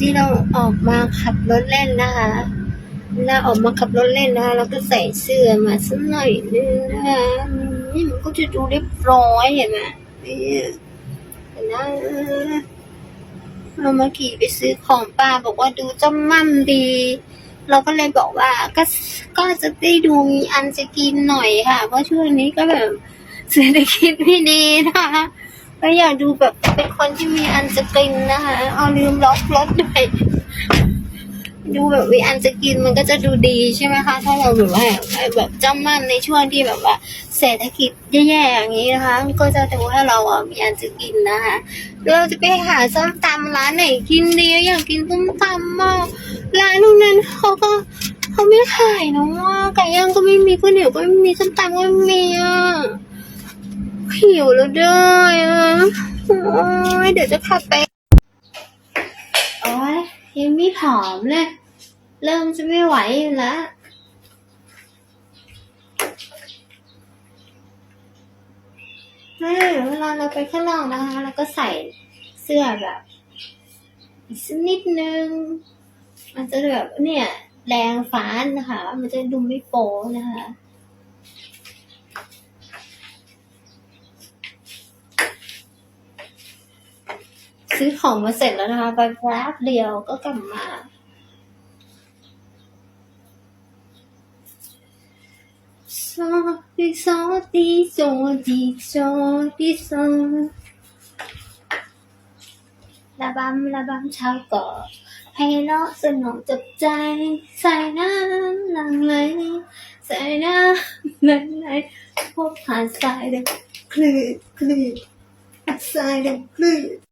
นี่เราออกมาขับรถเล่นนะคะเราออกมาขับรถเล่นนะคะแล้วก็ใส่เสื้อมาสักหน่อยนึงนะคะนี่มันก็จะดูเรียบร้อยเห็นไหมนี่เห็นนะเรามาขี่ไปซื้อของป้าบอกว่าดูจำมั่มดี เราก็เลยบอกว่าก็ก็จะได้ดูมีอันจะกินหน่อยค่ะ เพราะช่วงนี้ก็แบบเศรษฐกิจไม่ดีนะคะ ก็อยากดูแบบเป็นคนที่มีอันจะกินนะคะเอาลืมล็อกรถด้วยดูแบบมีอันจะกินมันก็จะดูดีใช่ไหมคะ ถ้าเราแบบว่าแบบจำมั่นในช่วงที่แบบว่า เศรษฐกิจแย่ๆอย่างนี้นะคะ ก็จะดูให้เราอะมีอันจะกินนะคะเราจะไปหาส้มตำร้านไหนกินดีอยากกินส้มตำมากร้านตรงนั้นเขาก็เขาไม่ขายนะว่าไก่ย่างก็ไม่มีข้าวเหนียวก็ไม่มีส้มตำก็ไม่มีอะหิวแล้วด้วยอะ โอ้ยเดี๋ยวจะขับไป โอ้ยยังไม่ผอมเลย เริ่มจะไม่ไหวอยู่แล้วเฮ้ยเวลาเราไปข้างนอกนะคะ เราก็ใส่เสื้อแบบอีกสักนิดนึง มันจะแบบเนี่ย แรงฟ้านะคะ มันจะดูไม่โป๊นะคะ ซื้อของมาเสร็จแล้วนะคะไปแป๊บเดียวก็กลับมาสวัสดีสวัสดีสวัสดีสวัสดีสวัสดีระบำระบำชาวเกาะให้เราะสนุกจับใจ ใส่น้ำหลังไหลใส่น้ำหลังไหลพบผ่านสายเด็กคลื่นคลื่นสายเด็กคลื่น